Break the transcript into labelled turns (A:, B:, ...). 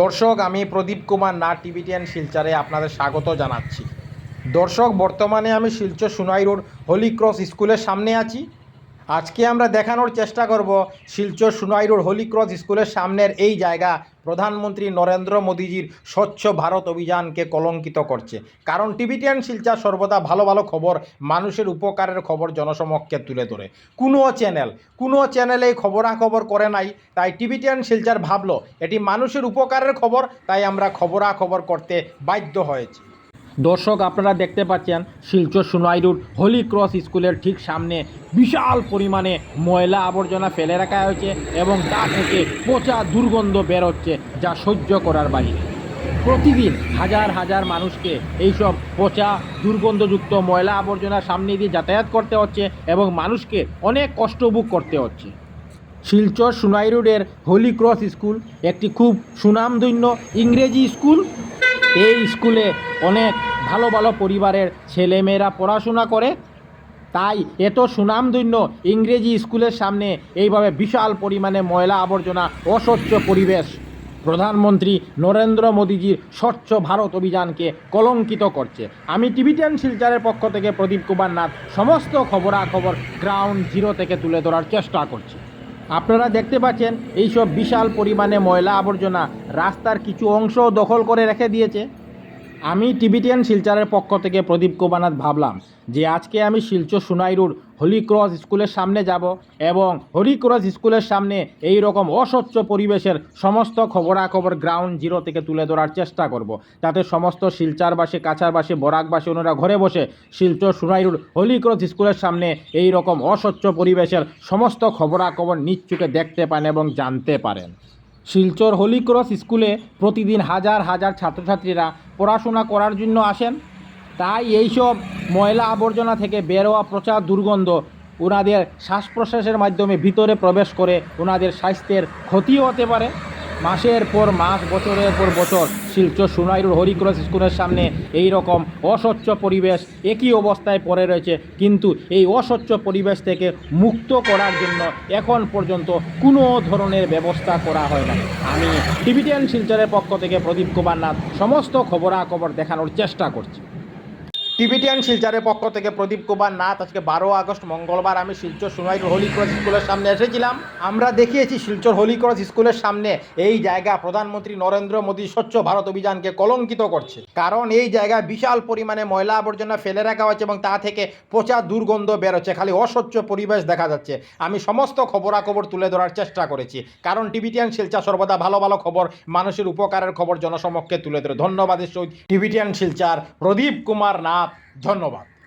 A: দর্শক, আমি প্রদীপ কুমার, না টিভিটিএন শিলচারে আপনাদের স্বাগত জানাচ্ছি। দর্শক, বর্তমানে আমি Silchar Sonai road holy cross স্কুলের সামনে আছি। আজকে আমরা দেখানোর চেষ্টা করব Silchar Sonai road holy cross স্কুলের সামনের এই জায়গা। প্রধানমন্ত্রী নরেন্দ্র মোদীজির স্বচ্ছ ভারত অভিযানকে কলঙ্কিত করছে। কারণ টিভিটিএন শিলচর সর্বদা ভালো ভালো খবর, মানুষের উপকারের খবর জনসমক্ষে তুলে ধরে। কোনো চ্যানেল কোনো চ্যানেল এই খবরাখবর করে নাই, তাই টিভিটিএন শিলচার ভাবলো, এটি মানুষের উপকারের খবর, তাই আমরা খবরাখবর করতে বাধ্য হয়েছি। দর্শক আপনারা দেখতে পাচ্ছেন, Silchar Sonai road holy cross স্কুলের ঠিক সামনে বিশাল পরিমাণে ময়লা আবর্জনা ফেলে রাখা হয়েছে এবং তা থেকে পচা দুর্গন্ধ বেরোচ্ছে যা সহ্য করার বাইরে প্রতিদিন হাজার হাজার মানুষকে এইসব পচা দুর্গন্ধযুক্ত ময়লা আবর্জনার সামনে দিয়ে যাতায়াত করতে হচ্ছে এবং মানুষকে অনেক কষ্ট ভোগ করতে হচ্ছে। শিলচর সুনাই রোডের হোলি ক্রস স্কুল একটি খুব সুনামধন্য ইংরেজি স্কুল। এই স্কুলে অনেক ভালো ভালো পরিবারের ছেলেমেয়েরা পড়াশোনা করে। তাই এত সুনামধন্য ইংরেজি স্কুলের সামনে এইভাবে বিশাল পরিমাণে ময়লা আবর্জনা, অস্বচ্ছ পরিবেশ। প্রধানমন্ত্রী নরেন্দ্র মোদীজির স্বচ্ছ ভারত অভিযানকে কলঙ্কিত করছে। আমি টিভিটিয়ান শিলচারের পক্ষ থেকে প্রদীপ কুমার নাথ সমস্ত খবরাখবর গ্রাউন্ড জিরো থেকে তুলে ধরার চেষ্টা করছি। আপনারা দেখতে পাচ্ছেন, এইসব বিশাল পরিমাণে ময়লা আবর্জনা রাস্তার কিছু অংশ দখল করে রেখে দিয়েছে। আমি টিবিটিয়ান শিলচরের পক্ষ থেকে প্রদীপ কুমারনাথ ভাবলাম যে আজকে আমি Silchar Sonai road holy cross স্কুলের সামনে যাব এবং হলি ক্রস স্কুলের সামনে এই রকম অস্বচ্ছ পরিবেশের সমস্ত খবরাখবর গ্রাউন্ড জিরো থেকে তুলে ধরার চেষ্টা করব। যাতে সমস্ত শিলচারবাসী, কাছারবাসী, বরাকবাসী, ওনারা ঘরে বসে Silchar Sonai road holy cross স্কুলের সামনে এই রকম অস্বচ্ছ পরিবেশের সমস্ত খবরাখবর নিচ্ছুকে দেখতে পান এবং জানতে পারেন। শিলচর হোলি ক্রস স্কুলে প্রতিদিন হাজার হাজার ছাত্রছাত্রীরা পড়াশোনা করার জন্য আসেন। তাই এইসব ময়লা আবর্জনা থেকে বেরোয়া প্রচার দুর্গন্ধ ওনাদের শ্বাস প্রশ্বাসের মাধ্যমে ভিতরে প্রবেশ করে ওনাদের স্বাস্থ্যের ক্ষতিও হতে পারে। মাসের পর মাস, বছরের পর বছর শিলচর সুনাইরুর হরিক্রস স্কুলের সামনে এই রকম অস্বচ্ছ পরিবেশ একই অবস্থায় পড়ে রয়েছে। কিন্তু এই অস্বচ্ছ পরিবেশ থেকে মুক্ত করার জন্য এখন পর্যন্ত কোনো ধরনের ব্যবস্থা করা হয় না আমি টিভিটিএন শিলচরের পক্ষ থেকে প্রদীপ কুমার নাথ সমস্ত খবরাখবর দেখানোর চেষ্টা করছি। টিভিটিয়ান শিলচরের পক্ষ থেকে প্রদীপ কুমার নাথ। আজকে বারো আগস্ট, মঙ্গলবার আমি শিলচর সুনাই হোলি ক্রস স্কুলের সামনে এসেছিলাম। আমরা দেখিয়েছি শিলচর হোলি ক্রস স্কুলের সামনে এই জায়গা। প্রধানমন্ত্রী নরেন্দ্র মোদী স্বচ্ছ ভারত অভিযানকে কলঙ্কিত করছে। কারণ এই জায়গায় বিশাল পরিমাণে ময়লা আবর্জনা ফেলে রাখা হয়েছে এবং তা থেকে পচা দুর্গন্ধ বেরোচ্ছে। খালি অস্বচ্ছ পরিবেশ দেখা যাচ্ছে। আমি সমস্ত খবরাখবর তুলে ধরার চেষ্টা করেছি। কারণ টিভিটিয়ান শিলচা সর্বদা ভালো ভালো খবর, মানুষের উপকারের খবর জনসমক্ষে তুলে ধরে। ধন্যবাদের সহিত টিভিটিয়ান শিলচার প্রদীপ কুমার নাথ। ধন্যবাদ।